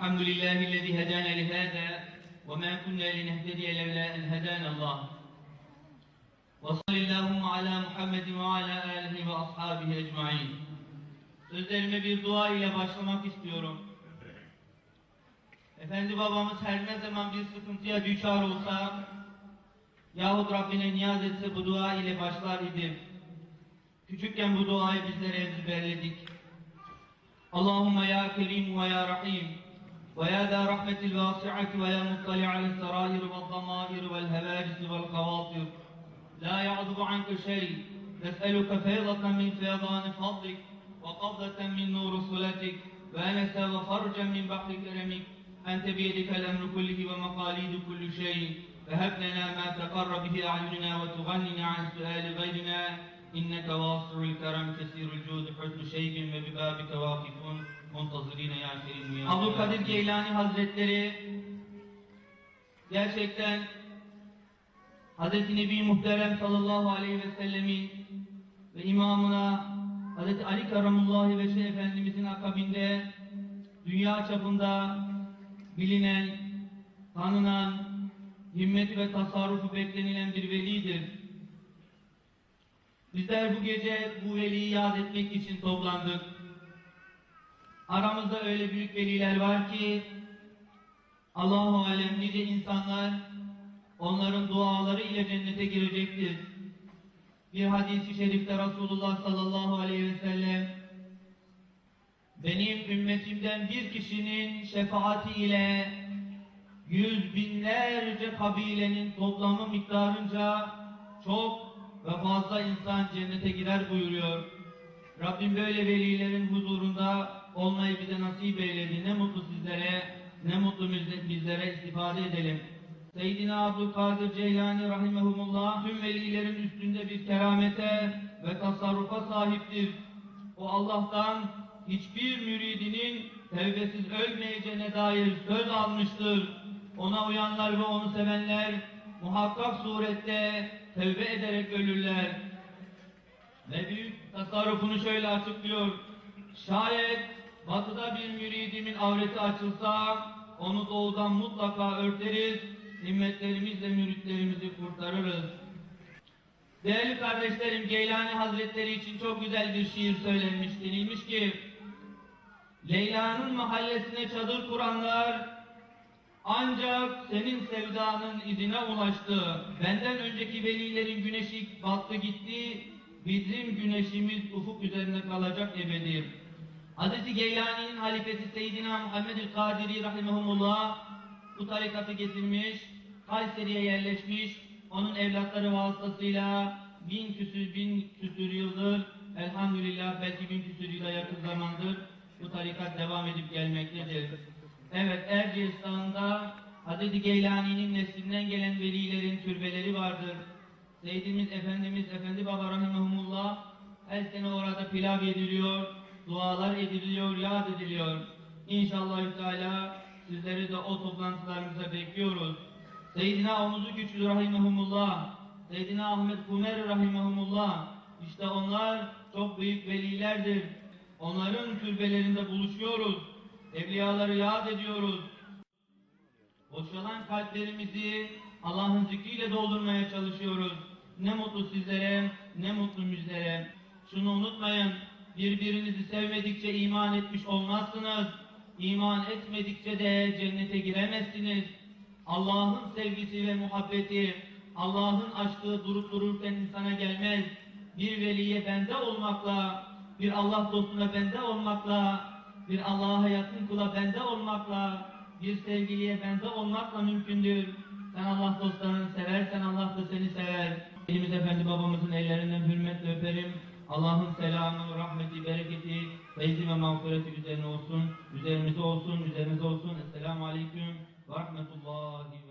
الحمد لله الذي هدانا لهذا وما كنا لنهتدي لولا أن هدانا الله وصل اللهم على Muhammed ve ala alihi ve. Sözlerime bir dua ile başlamak istiyorum. Efendi babamız her ne zaman bir sıkıntıya düçar olsa yahut Rabbine niyaz etse bu dua ile başlar idim. Küçükken bu duayı bizlere ezberledik. Allahümme ya kerim ve ya rahim. ويا ذا رحمة الواسعة ويا مطلع على السرائر والضمائر والهواجس والخواطر لا يعذب عنك شيء. نسألك فيضة من فيضان فضلك وقبضة من نور صلتك وأنسا وفرجا من بحر كرمك. أنت بيدك الأمر كله ومقاليد كل شيء. فهب لنا ما تقر به أعيننا وتغننا عن سؤال غيرنا. إنك واسع الكرم كثير الجود حسن شيب وببابك واقفون منتظرين يا كريم يا Abdülkadir Geylani Hazretleri gerçekten Hz. Nebi Muhterem sallallahu aleyhi ve sellemin ve imamına Hz. Ali Karamullahi ve Şeyh Efendimizin akabinde dünya çapında bilinen, tanınan, himmeti ve tasarrufu beklenilen bir velidir. Bizler bu gece bu veliyi yad etmek için toplandık. Aramızda öyle büyük veliler var ki Allahu alem nice insanlar onların duaları ile cennete girecektir. Bir hadisi şerifte Resulullah sallallahu aleyhi ve sellem benim ümmetimden bir kişinin şefaati ile yüz binlerce kabilenin toplamı miktarınca çok ve fazla insan cennete girer buyuruyor. Rabbim böyle velilerin huzurunda olmayı bize nasip eyledi. Ne mutlu sizlere, ne mutlu bizle- bizlere istifade edelim. Seyyidina Abdülkadir Ceylani Rahimehumullah tüm velilerin üstünde bir keramete ve tasarrufa sahiptir. O Allah'tan hiçbir müridinin tevbesiz ölmeyeceğine dair söz almıştır. Ona uyanlar ve onu sevenler muhakkak surette tevbe ederek ölürler. Ve büyük tasarrufunu şöyle açıklıyor. Şayet batıda bir müridimin avreti açılsa onu doğudan mutlaka örteriz. Himmetlerimizle müritlerimizi kurtarırız. Değerli kardeşlerim Geylani Hazretleri için çok güzel bir şiir söylenmiş. Denilmiş ki Leyla'nın mahallesine çadır kuranlar ancak senin sevdanın izine ulaştı. Benden önceki velilerin güneşi battı gitti. Bizim güneşimiz ufuk üzerinde kalacak ebedi. Hz. Geylani'nin halifesi Seyyidina Muhammed Kadiri Rahimahumullah bu tarikatı getirmiş, Kayseri'ye yerleşmiş, onun evlatları vasıtasıyla bin küsür bin küsür yıldır elhamdülillah belki bin küsür yıla yakın zamandır bu tarikat devam edip gelmektedir. Evet Erciyes Dağı'nda Hz. Geylani'nin neslinden gelen velilerin türbeleri vardır. Seyyidimiz Efendimiz Efendi Baba Rahimahumullah her sene orada pilav yediliyor, dualar ediliyor, yad ediliyor. İnşallah Teala sizleri de o toplantılarımıza bekliyoruz. Seyyidina Omuzu Güçlü Rahimahumullah, Seyyidina Ahmet Kumer Rahimahumullah, işte onlar çok büyük velilerdir. Onların türbelerinde buluşuyoruz. Evliyaları yad ediyoruz. Boşalan kalplerimizi Allah'ın zikriyle doldurmaya çalışıyoruz. Ne mutlu sizlere, ne mutlu bizlere. Şunu unutmayın, birbirinizi sevmedikçe iman etmiş olmazsınız. İman etmedikçe de cennete giremezsiniz. Allah'ın sevgisi ve muhabbeti, Allah'ın aşkı durup dururken insana gelmez. Bir veliye bende olmakla, bir Allah dostuna bende olmakla, bir Allah'a yakın kula bende olmakla, bir sevgiliye bende olmakla mümkündür. Sen Allah dostlarını seversen Allah da seni sever. Elimiz Efendi babamızın ellerinden hürmetle öperim. Allah'ın selamı, rahmeti, bereketi, feyzi ve mağfireti üzerine olsun, üzerimize olsun, üzerinize olsun. Esselamu Aleyküm ve Rahmetullahi ve